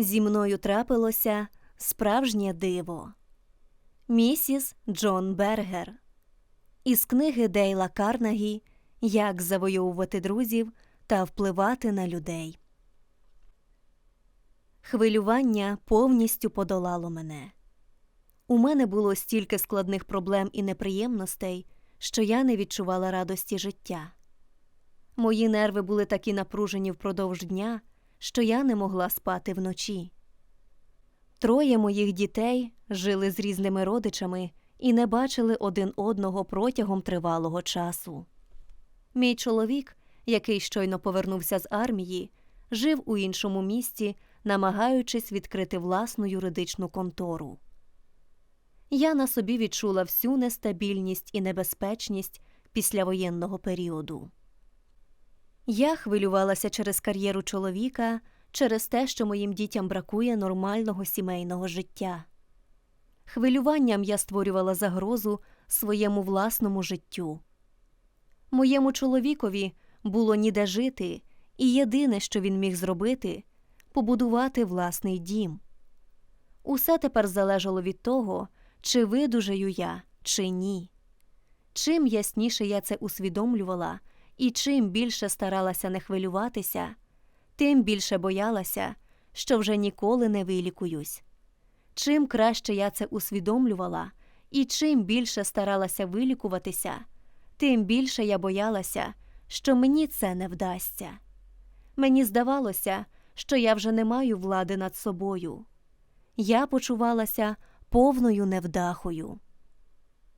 Зі мною трапилося справжнє диво. Місіс Джон Бергер із книги Дейла Карнагі Як завойовувати друзів та впливати на людей. Хвилювання повністю подолало мене. У мене було стільки складних проблем і неприємностей, що я не відчувала радості життя. Мої нерви були такі напружені впродовж дня, що я не могла спати вночі. Троє моїх дітей жили з різними родичами і не бачили один одного протягом тривалого часу. Мій чоловік, який щойно повернувся з армії, жив у іншому місті, намагаючись відкрити власну юридичну контору. Я на собі відчула всю нестабільність і небезпечність післявоєнного періоду. Я хвилювалася через кар'єру чоловіка, через те, що моїм дітям бракує нормального сімейного життя. Хвилюванням я створювала загрозу своєму власному життю. Моєму чоловікові було ніде жити, і єдине, що він міг зробити, побудувати власний дім. Усе тепер залежало від того, чи видужаю я, чи ні. Чим ясніше я це усвідомлювала, і чим більше старалася не хвилюватися, тим більше боялася, що вже ніколи не вилікуюсь. Чим краще я це усвідомлювала, і чим більше старалася вилікуватися, тим більше я боялася, що мені це не вдасться. Мені здавалося, що я вже не маю влади над собою. Я почувалася повною невдахою.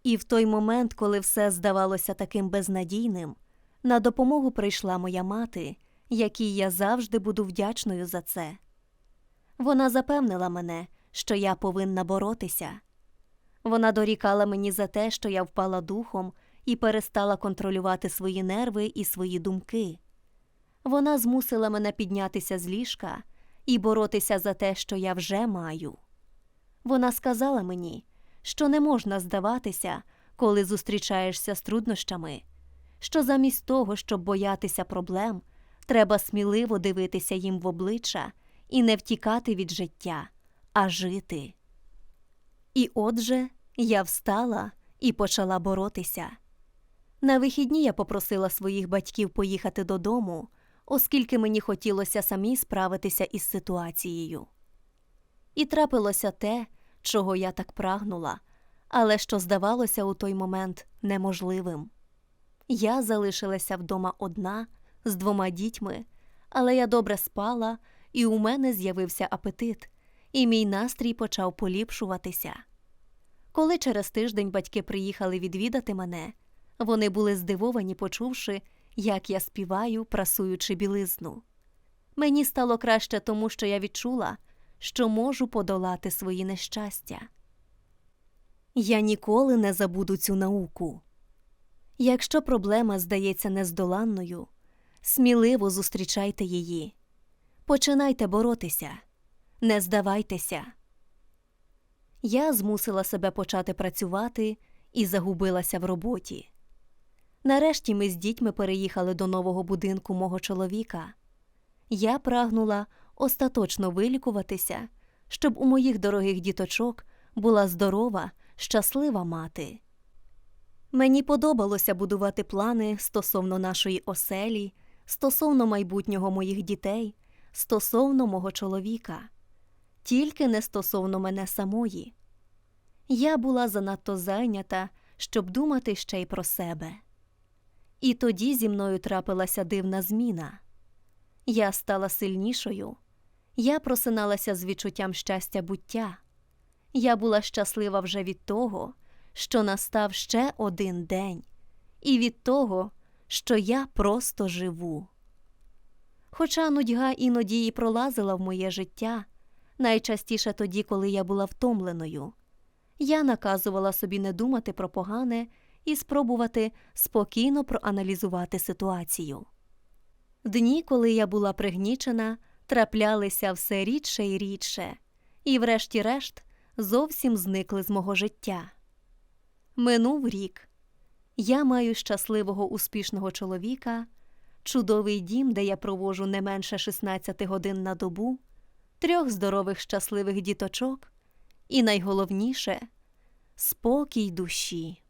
І в той момент, коли все здавалося таким безнадійним, на допомогу прийшла моя мати, якій я завжди буду вдячною за це. Вона запевнила мене, що я повинна боротися. Вона дорікала мені за те, що я впала духом і перестала контролювати свої нерви і свої думки. Вона змусила мене піднятися з ліжка і боротися за те, що я вже маю. Вона сказала мені, що не можна здаватися, коли зустрічаєшся з труднощами, що замість того, щоб боятися проблем, треба сміливо дивитися їм в обличчя і не втікати від життя, а жити. І отже, я встала і почала боротися. На вихідні я попросила своїх батьків поїхати додому, оскільки мені хотілося самі справитися із ситуацією. І трапилося те, чого я так прагнула, але що здавалося у той момент неможливим. Я залишилася вдома одна з двома дітьми, але я добре спала, і у мене з'явився апетит, і мій настрій почав поліпшуватися. Коли через тиждень батьки приїхали відвідати мене, вони були здивовані, почувши, як я співаю, прасуючи білизну. Мені стало краще тому, що я відчула, що можу подолати свої нещастя. Я ніколи не забуду цю науку. Якщо проблема здається нездоланною, сміливо зустрічайте її, починайте боротися, не здавайтеся. Я змусила себе почати працювати і загубилася в роботі. Нарешті ми з дітьми переїхали до нового будинку мого чоловіка. Я прагнула остаточно вилікуватися, щоб у моїх дорогих діточок була здорова, щаслива мати. Мені подобалося будувати плани стосовно нашої оселі, стосовно майбутнього моїх дітей, стосовно мого чоловіка, тільки не стосовно мене самої. Я була занадто зайнята, щоб думати ще й про себе. І тоді зі мною трапилася дивна зміна. Я стала сильнішою, я просиналася з відчуттям щастя буття. Я була щаслива вже від того, що настав ще один день, і від того, що я просто живу. Хоча нудьга іноді і пролазила в моє життя, найчастіше тоді, коли я була втомленою, я наказувала собі не думати про погане і спробувати спокійно проаналізувати ситуацію. Дні, коли я була пригнічена, траплялися все рідше і рідше, і, врешті-решт, зовсім зникли з мого життя. Минув рік. Я маю щасливого успішного чоловіка, чудовий дім, де я провожу не менше 16 годин на добу, трьох здорових щасливих діточок і найголовніше спокій душі.